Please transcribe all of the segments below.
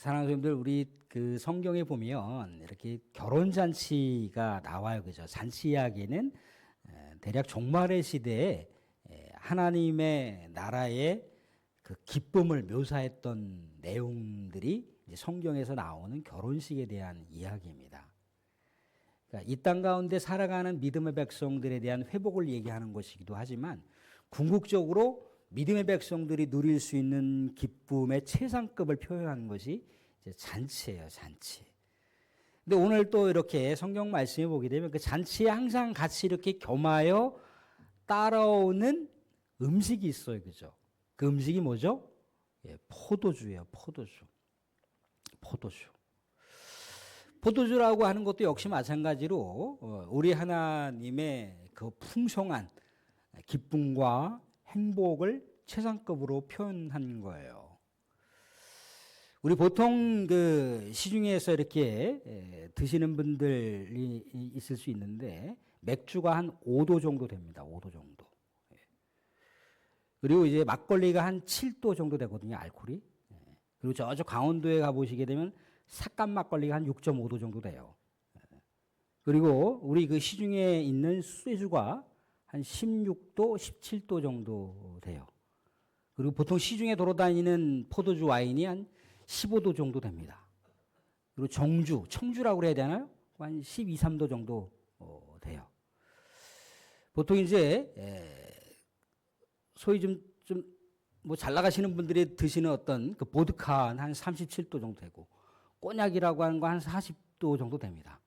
사랑하는 성도들 우리 그 성경에 보면 이렇게 결혼 잔치가 나와요. 그죠? 잔치 이야기는 에, 대략 종말의 시대에 에, 하나님의 나라의 그 기쁨을 묘사했던 내용들이 성경에서 나오는 결혼식에 대한 이야기입니다. 그러니까 이땅 가운데 살아가는 믿음의 백성들에 대한 회복을 얘기하는 것이기도 하지만 궁극적으로 믿음의 백성들이 누릴 수 있는 기쁨의 최상급을 표현하는 것이 잔치예요, 잔치. 근데 오늘 또 이렇게 성경 말씀에 보게 되면 그 잔치에 항상 같이 이렇게 겸하여 따라오는 음식이 있어요, 그죠? 그 음식이 뭐죠? 예, 포도주예요, 포도주. 포도주. 포도주라고 하는 것도 역시 마찬가지로 어, 우리 하나님의 그 풍성한 기쁨과 행복을 최상급으로 표현한 거예요. 우리 보통 그 시중에서 이렇게 에, 드시는 분들이 이- 있을 수 있는데 맥주가 한 5도 정도 됩니다. 5도 정도. 예. 그리고 이제 막걸리가 한 7도 정도 되거든요. 알코올이. 예. 그리고 저쪽 강원도에 가 보시게 되면 삭감 막걸리가 한 6.5도 정도 돼요. 예. 그리고 우리 그 시중에 있는 쇠주가 한 16도, 17도 정도 돼요. 그리고 보통 시중에 돌아다니는 포도주 와인이 한 15도 정도 됩니다. 그리고 정주, 청주라고 그래야 되나요? 한 12, 3도 정도 어, 돼요. 보통 이제 에, 소위 좀 좀 뭐 잘 나가시는 분들이 드시는 어떤 그 보드카 한 37도 정도 되고 꼬냑이라고 하는 거 한 40도 정도 됩니다.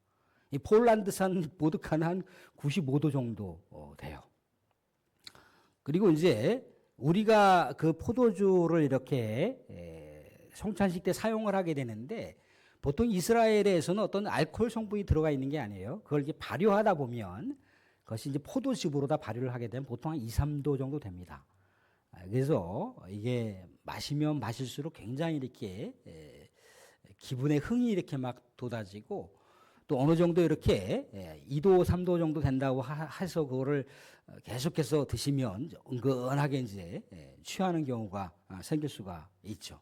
이 폴란드산 보드카는 한 95도 정도 어, 돼요. 그리고 이제 우리가 그 포도주를 이렇게 에, 성찬식 때 사용을 하게 되는데 보통 이스라엘에서는 어떤 알코올 성분이 들어가 있는 게 아니에요. 그걸 이제 발효하다 보면 그것이 이제 포도즙으로 다 발효를 하게 되면 보통 한 2, 3도 정도 됩니다. 아, 그래서 이게 마시면 마실수록 굉장히 이렇게 에, 기분의 흥이 이렇게 막 돋아지고 또 어느 정도 이렇게 예, 2도, 3도 정도 된다고 하- 해서 그거를 어, 계속해서 드시면 은근하게 이제 예, 취하는 경우가 아, 생길 수가 있죠.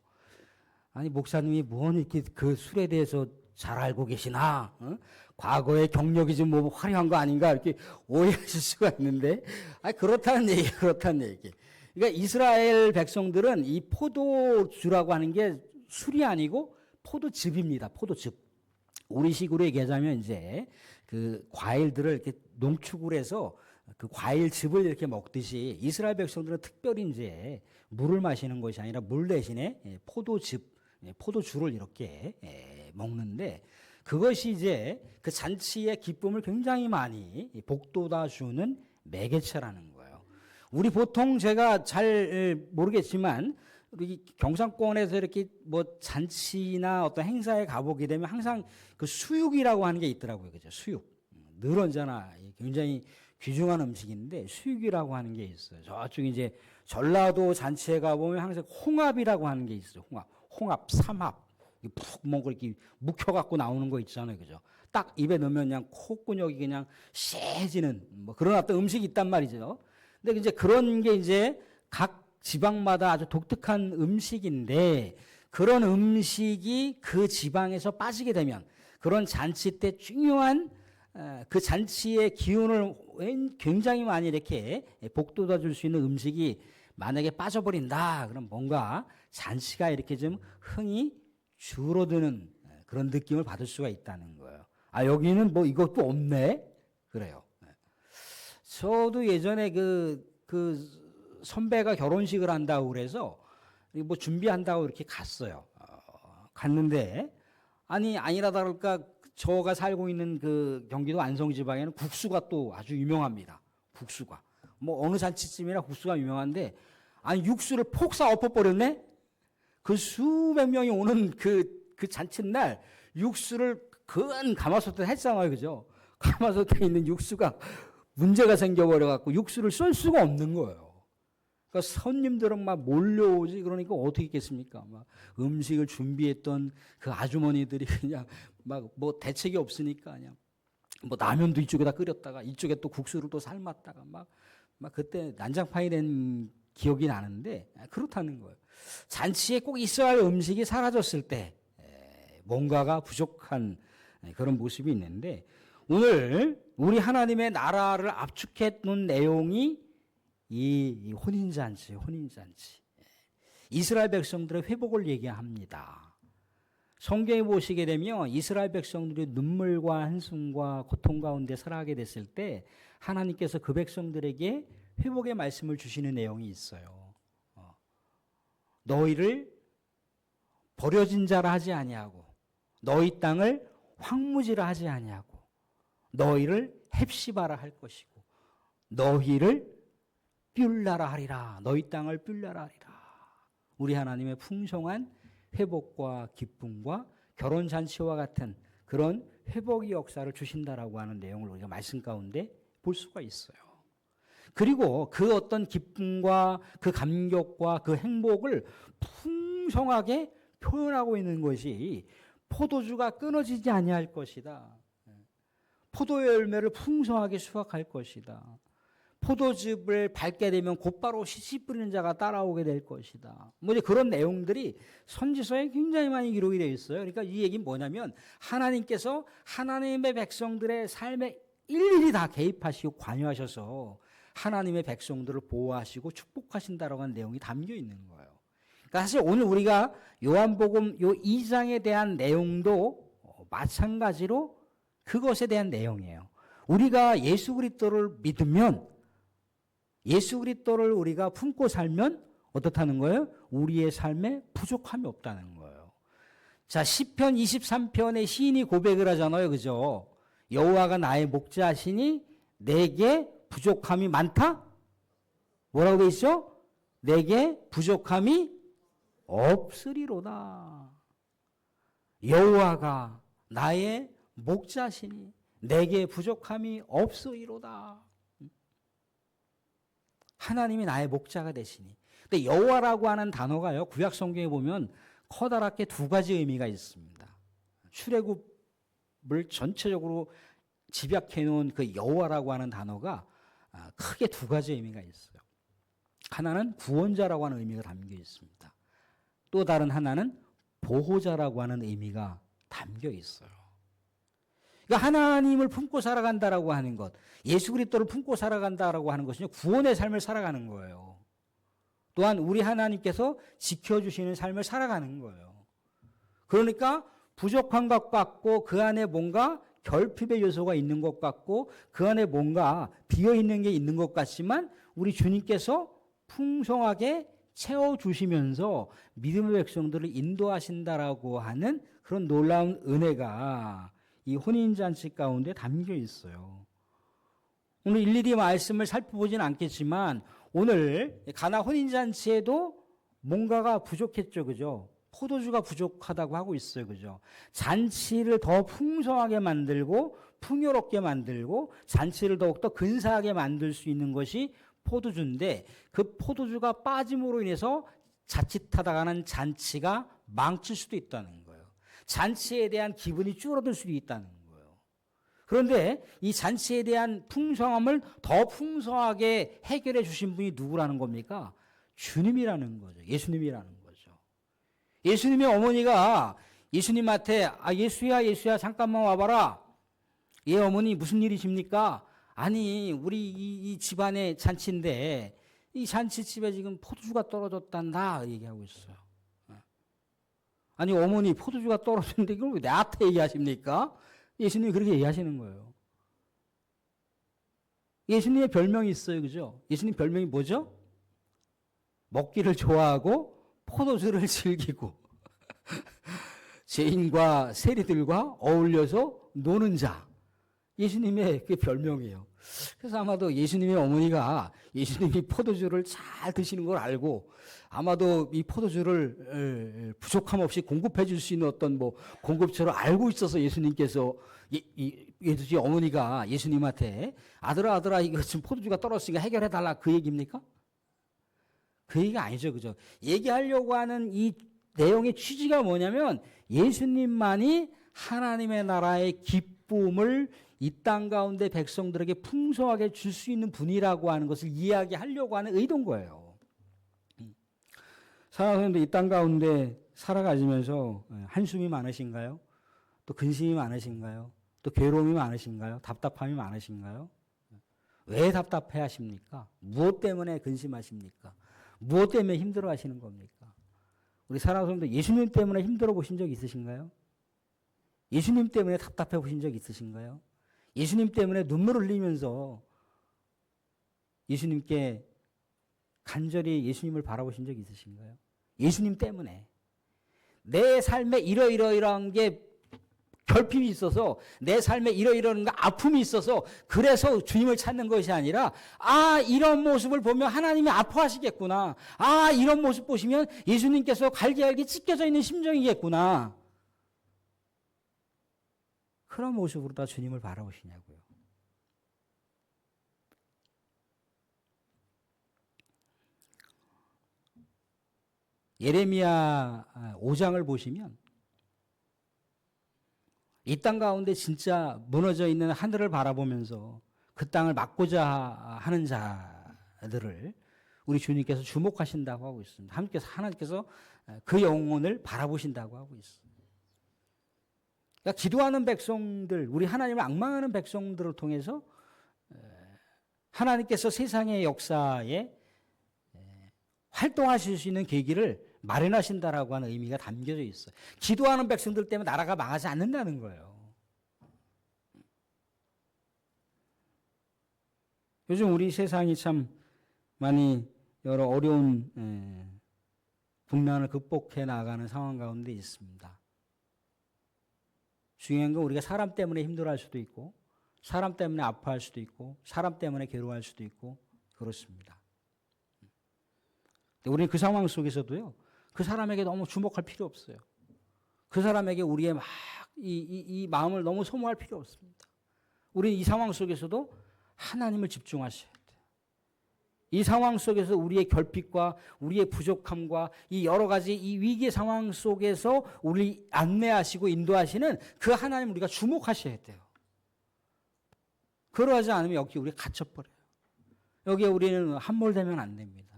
아니 목사님이 뭔 이렇게 그 술에 대해서 잘 알고 계시나? 어? 과거의 경력이 좀 뭐 화려한 거 아닌가 이렇게 오해하실 수가 있는데, 아 그렇다는 얘기, 그렇다는 얘기. 그러니까 이스라엘 백성들은 이 포도주라고 하는 게 술이 아니고 포도즙입니다. 포도즙. 우리식으로 얘기하자면 이제 그 과일들을 이렇게 농축을 해서 그 과일즙을 이렇게 먹듯이 이스라엘 백성들은 특별히 이제 물을 마시는 것이 아니라 물 대신에 예, 포도즙, 예, 포도주를 이렇게 예, 먹는데 그것이 이제 그 잔치의 기쁨을 굉장히 많이 복돋아 주는 매개체라는 거예요. 우리 보통 제가 잘 모르겠지만 우리 경상권에서 이렇게 뭐 잔치나 어떤 행사에 가보게 되면 항상 그 수육이라고 하는 게 있더라고요. 그죠? 수육. 늘 언제나 굉장히 귀중한 음식인데 수육이라고 하는 게 있어요. 저쪽 이제 전라도 잔치에 가보면 항상 홍합이라고 하는 게 있어요. 홍합. 홍합, 삼합. 이푹 먹고 이렇게 묵혀갖고 나오는 거 있잖아요. 그죠? 딱 입에 넣으면 그냥 콧구녕이 그냥 쎄지는 뭐 그런 어떤 음식이 있단 말이죠. 근데 이제 그런 게 이제 각 지방마다 아주 독특한 음식인데 그런 음식이 그 지방에서 빠지게 되면 그런 잔치 때 중요한 어, 그 잔치의 기운을 웬- 굉장히 많이 이렇게 복돋아 줄 수 있는 음식이 만약에 빠져버린다. 그럼 뭔가 잔치가 이렇게 좀 흥이 줄어드는 어, 그런 느낌을 받을 수가 있다는 거예요. 아, 여기는 뭐 이것도 없네? 그래요. 네. 저도 예전에 그, 그 선배가 결혼식을 한다고 그래서 뭐 준비한다고 이렇게 갔어요. 어, 갔는데 아니 아니라 다를까 저가 살고 있는 그 경기도 안성 지방에는 국수가 또 아주 유명합니다. 국수가 뭐 어느 잔치쯤이나 국수가 유명한데 아니 육수를 폭사 엎어버렸네. 그 수백 명이 오는 그, 그 잔칫날 육수를 근 가마솥에 했잖아요. 그죠? 가마솥에 있는 육수가 문제가 생겨버려 갖고 육수를 쏠 수가 없는 거예요. 그러니까 손님들은 막 몰려오지 그러니까 어떻게 있겠습니까? 막 음식을 준비했던 그 아주머니들이 그냥 막 뭐 대책이 없으니까 그냥 뭐 라면도 이쪽에다 끓였다가 이쪽에 또 국수를 또 삶았다가 막, 막 그때 난장판이 된 기억이 나는데 그렇다는 거예요. 잔치에 꼭 있어야 할 음식이 사라졌을 때 뭔가가 부족한 그런 모습이 있는데 오늘 우리 하나님의 나라를 압축해 놓은 내용이 이 혼인잔치, 혼인잔치. 이스라엘 백성들의 회복을 얘기합니다. 성경에 보시게 되면 이스라엘 백성들이 눈물과 한숨과 고통 가운데 살아가게 됐을 때 하나님께서 그 백성들에게 회복의 말씀을 주시는 내용이 있어요. 어. 너희를 버려진 자라 하지 아니하고 너희 땅을 황무지라 하지 아니하고 너희를 헵시바라 할 것이고 너희를 뷸라라 하리라 너희 땅을 뷸라라 하리라 우리 하나님의 풍성한 회복과 기쁨과 결혼 잔치와 같은 그런 회복의 역사를 주신다라고 하는 내용을 우리가 말씀 가운데 볼 수가 있어요. 그리고 그 어떤 기쁨과 그 감격과 그 행복을 풍성하게 표현하고 있는 것이 포도주가 끊어지지 아니할 것이다. 포도 열매를 풍성하게 수확할 것이다. 포도즙을 밟게 되면 곧바로 시시 뿌리는 자가 따라오게 될 것이다. 뭐 이제 그런 내용들이 선지서에 굉장히 많이 기록이 되어 있어요. 그러니까 이 얘기는 뭐냐면 하나님께서 하나님의 백성들의 삶에 일일이 다 개입하시고 관여하셔서 하나님의 백성들을 보호하시고 축복하신다라고 하는 내용이 담겨 있는 거예요. 그러니까 사실 오늘 우리가 요한복음 요 2장에 대한 내용도 마찬가지로 그것에 대한 내용이에요. 우리가 예수 그리스도를 믿으면 예수 그리스도를 우리가 품고 살면 어떻다는 거예요? 우리의 삶에 부족함이 없다는 거예요. 자, 시편 23편의 시인이 고백을 하잖아요. 그죠? 여호와가 나의 목자시니 내게 부족함이 많다? 뭐라고 돼 있죠? 내게 부족함이 없으리로다. 여호와가 나의 목자시니 내게 부족함이 없으리로다. 하나님이 나의 목자가 되시니. 근데 여호와라고 하는 단어가요. 구약 성경에 보면 커다랗게 두 가지 의미가 있습니다. 출애굽을 전체적으로 집약해 놓은 그 여호와라고 하는 단어가 아, 크게 두 가지 의미가 있어요. 하나는 구원자라고 하는 의미가 담겨 있습니다. 또 다른 하나는 보호자라고 하는 의미가 담겨 있어요. 그러니까 하나님을 품고 살아간다라고 하는 것, 예수 그리스도를 품고 살아간다라고 하는 것은요 구원의 삶을 살아가는 거예요. 또한 우리 하나님께서 지켜주시는 삶을 살아가는 거예요. 그러니까 부족한 것 같고 그 안에 뭔가 결핍의 요소가 있는 것 같고 그 안에 뭔가 비어 있는 게 있는 것 같지만 우리 주님께서 풍성하게 채워 주시면서 믿음의 백성들을 인도하신다라고 하는 그런 놀라운 은혜가 이 혼인잔치 가운데 담겨 있어요. 오늘 일일이 말씀을 살펴보진 않겠지만 오늘 가나 혼인잔치에도 뭔가가 부족했죠. 그죠? 포도주가 부족하다고 하고 있어요. 그죠? 잔치를 더 풍성하게 만들고 풍요롭게 만들고 잔치를 더욱더 근사하게 만들 수 있는 것이 포도주인데 그 포도주가 빠짐으로 인해서 자칫하다가는 잔치가 망칠 수도 있다는. 잔치에 대한 기분이 줄어들 수도 있다는 거예요. 그런데 이 잔치에 대한 풍성함을 더 풍성하게 해결해 주신 분이 누구라는 겁니까? 주님이라는 거죠. 예수님이라는 거죠. 예수님의 어머니가 예수님한테 아 예수야 예수야 잠깐만 와봐라. 예 어머니 무슨 일이십니까? 아니 우리 이, 이 집안의 잔치인데 이 잔치집에 지금 포도주가 떨어졌단다 얘기하고 있어요. 아니 어머니 포도주가 떨어졌는데 이걸 왜 나한테 얘기하십니까? 예수님이 그렇게 얘기하시는 거예요. 예수님의 별명이 있어요. 그죠? 예수님 별명이 뭐죠? 먹기를 좋아하고 포도주를 즐기고 죄인과 세리들과 어울려서 노는 자. 예수님의 그 별명이에요. 그래서 아마도 예수님의 어머니가 예수님이 포도주를 잘 드시는 걸 알고 아마도 이 포도주를 부족함 없이 공급해 줄 수 있는 어떤 뭐 공급처를 알고 있어서 예수님께서 예수님 어머니가 예수님한테 아들아 아들아 이거 지금 포도주가 떨어졌으니까 해결해 달라 그 얘기입니까? 그 얘기가 아니죠. 그죠? 얘기하려고 하는 이 내용의 취지가 뭐냐면 예수님만이 하나님의 나라의 기쁨을 이 땅 가운데 백성들에게 풍성하게 줄 수 있는 분이라고 하는 것을 이야기하려고 하는 의도인 거예요. 사랑하는 이땅 가운데 살아가시면서 예, 한숨이 많으신가요? 또 근심이 많으신가요? 또 괴로움이 많으신가요? 답답함이 많으신가요? 왜 답답해 하십니까? 무엇 때문에 근심하십니까? 무엇 때문에 힘들어 하시는 겁니까? 우리 사랑하는 분들 예수님 때문에 힘들어 보신 적 있으신가요? 예수님 때문에 답답해 보신 적 있으신가요? 예수님 때문에 눈물을 흘리면서 예수님께 간절히 예수님을 바라보신 적 있으신가요? 예수님 때문에. 내 삶에 이러이러이러한 게 결핍이 있어서 내 삶에 이러이러한 거 아픔이 있어서 그래서 주님을 찾는 것이 아니라 아 이런 모습을 보면 하나님이 아파하시겠구나. 아 이런 모습 보시면 예수님께서 갈기갈기 찢겨져 있는 심정이겠구나. 그런 모습으로 다 주님을 바라보시냐고요 예레미야 5장을 보시면 이 땅 가운데 진짜 무너져 있는 하늘을 바라보면서 그 땅을 막고자 하는 자들을 우리 주님께서 주목하신다고 하고 있습니다. 하나님께서 하나님께서 그 영혼을 바라보신다고 하고 있습니다. 그러니까 기도하는 백성들, 우리 하나님을 악망하는 백성들을 통해서 하나님께서 세상의 역사에 활동하실 수 있는 계기를 마련하신다라고 하는 의미가 담겨져 있어요. 기도하는 백성들 때문에 나라가 망하지 않는다는 거예요. 요즘 우리 세상이 참 많이 여러 어려운 에, 분난을 극복해 나가는 상황 가운데 있습니다. 중요한 건 우리가 사람 때문에 힘들어할 수도 있고, 사람 때문에 아파할 수도 있고, 사람 때문에 괴로워할 수도 있고 그렇습니다. 우리는 그 상황 속에서도요, 그 사람에게 너무 주목할 필요 없어요. 그 사람에게 우리의 막, 이, 이, 이 마음을 너무 소모할 필요 없습니다. 우리 이 상황 속에서도 하나님을 집중하셔야 돼요. 이 상황 속에서 우리의 결핍과 우리의 부족함과 이 여러 가지 이 위기 상황 속에서 우리 안내하시고 인도하시는 그 하나님 우리가 주목하셔야 돼요. 그러하지 않으면 여기 우리 갇혀버려요. 여기에 우리는 함몰되면 안 됩니다.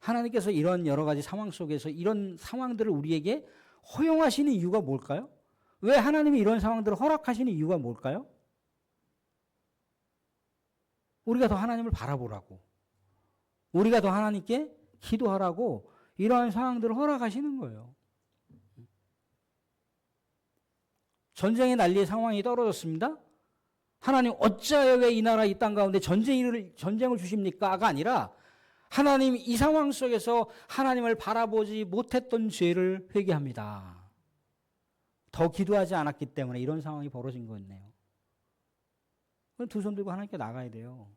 하나님께서 이런 여러 가지 상황 속에서 이런 상황들을 우리에게 허용하시는 이유가 뭘까요? 왜 하나님이 이런 상황들을 허락하시는 이유가 뭘까요? 우리가 더 하나님을 바라보라고. 우리가 더 하나님께 기도하라고 이러한 상황들을 허락하시는 거예요. 전쟁의 난리의 상황이 떨어졌습니다. 하나님 어찌하여 왜 이 나라 이 땅 가운데 전쟁을, 전쟁을 주십니까?가 아니라 하나님 이 상황 속에서 하나님을 바라보지 못했던 죄를 회개합니다. 더 기도하지 않았기 때문에 이런 상황이 벌어진 거였네요. 두손 들고 하나님께 나가야 돼요.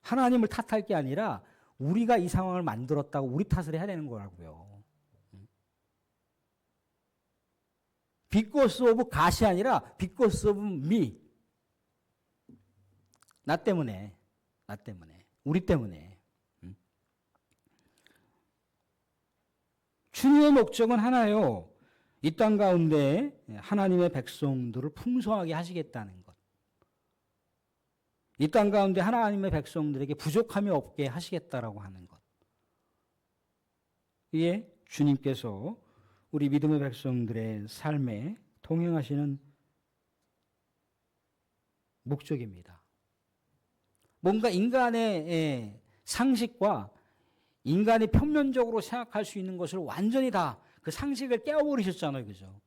하나님을 탓할 게 아니라 우리가 이 상황을 만들었다고 우리 탓을 해야 되는 거라고요. because of God이 아니라 because of me. 나 때문에, 나 때문에, 우리 때문에. 주님의 목적은 하나요. 이 땅 가운데 하나님의 백성들을 풍성하게 하시겠다는 것. 이 땅 가운데 하나님의 백성들에게 부족함이 없게 하시겠다라고 하는 것. 이에 주님께서 우리 믿음의 백성들의 삶에 동행하시는 목적입니다. 뭔가 인간의 상식과 인간이 평면적으로 생각할 수 있는 것을 완전히 다 그 상식을 깨워버리셨잖아요. 그죠?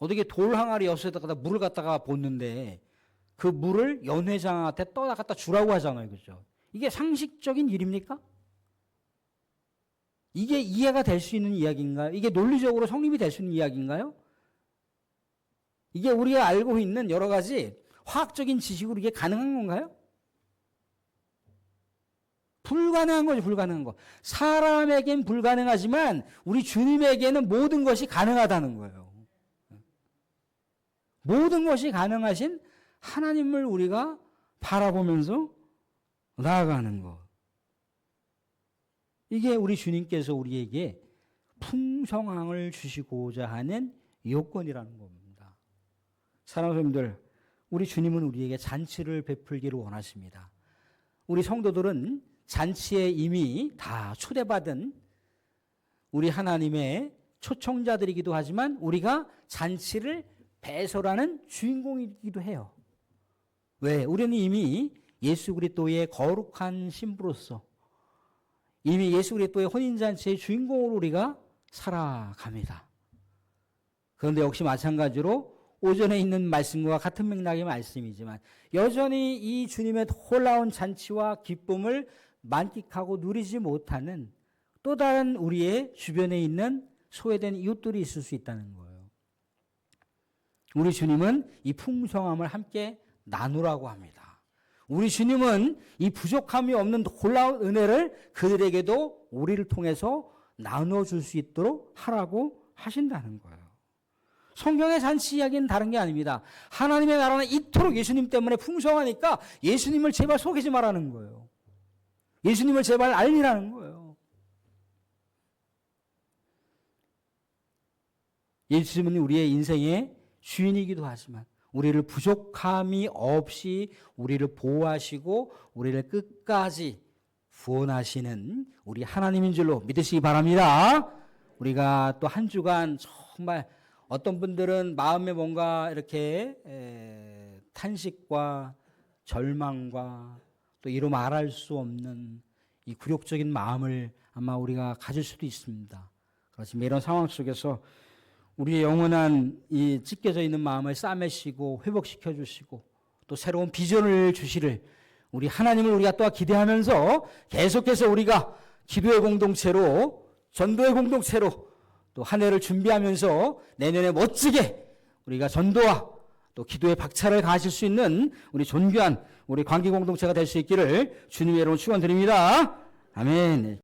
어떻게 돌 항아리 엿에다가 물을 갖다가 붓는데 그 물을 연회장한테 떠다 갖다 주라고 하잖아요. 그죠? 이게 상식적인 일입니까? 이게 이해가 될 수 있는 이야기인가요? 이게 논리적으로 성립이 될 수 있는 이야기인가요? 이게 우리가 알고 있는 여러 가지 화학적인 지식으로 이게 가능한 건가요? 불가능한 거죠, 불가능한 거. 사람에겐 불가능하지만 우리 주님에게는 모든 것이 가능하다는 거예요. 모든 것이 가능하신 하나님을 우리가 바라보면서 나아가는 것. 이게 우리 주님께서 우리에게 풍성함을 주시고자 하는 요건이라는 겁니다. 사랑하는 여러분들, 우리 주님은 우리에게 잔치를 베풀기를 원하십니다. 우리 성도들은 잔치에 이미 다 초대받은 우리 하나님의 초청자들이기도 하지만 우리가 잔치를 배설하는 주인공이기도 해요. 왜? 우리는 이미 예수 그리스도의 거룩한 신부로서 이미 예수 그리스도의 혼인 잔치의 주인공으로 우리가 살아갑니다. 그런데 역시 마찬가지로 오전에 있는 말씀과 같은 맥락의 말씀이지만 여전히 이 주님의 놀라운 잔치와 기쁨을 만끽하고 누리지 못하는 또 다른 우리의 주변에 있는 소외된 이웃들이 있을 수 있다는 거예요. 우리 주님은 이 풍성함을 함께 나누라고 합니다. 우리 주님은 이 부족함이 없는 놀라운 은혜를 그들에게도 우리를 통해서 나누어 줄 수 있도록 하라고 하신다는 거예요. 성경의 잔치 이야기는 다른 게 아닙니다. 하나님의 나라는 이토록 예수님 때문에 풍성하니까 예수님을 제발 속이지 말라는 거예요. 예수님을 제발 알리라는 거예요. 예수님은 우리의 인생의 주인이기도 하지만 우리를 부족함이 없이 우리를 보호하시고 우리를 끝까지 구원하시는 우리 하나님인 줄로 믿으시기 바랍니다. 우리가 또 한 주간 정말 어떤 분들은 마음에 뭔가 이렇게 에, 탄식과 절망과 또 이루 말할 수 없는 이 굴욕적인 마음을 아마 우리가 가질 수도 있습니다. 그렇지만 이런 상황 속에서 우리의 영원한 이 찢겨져 있는 마음을 싸매시고 회복시켜 주시고 또 새로운 비전을 주시를 우리 하나님을 우리가 또 기대하면서 계속해서 우리가 기도의 공동체로 전도의 공동체로 또 한 해를 준비하면서 내년에 멋지게 우리가 전도와 또 기도의 박차를 가하실 수 있는 우리 존귀한 우리 관계 공동체가 될 수 있기를 주님의 이름으로 축원드립니다. 아멘.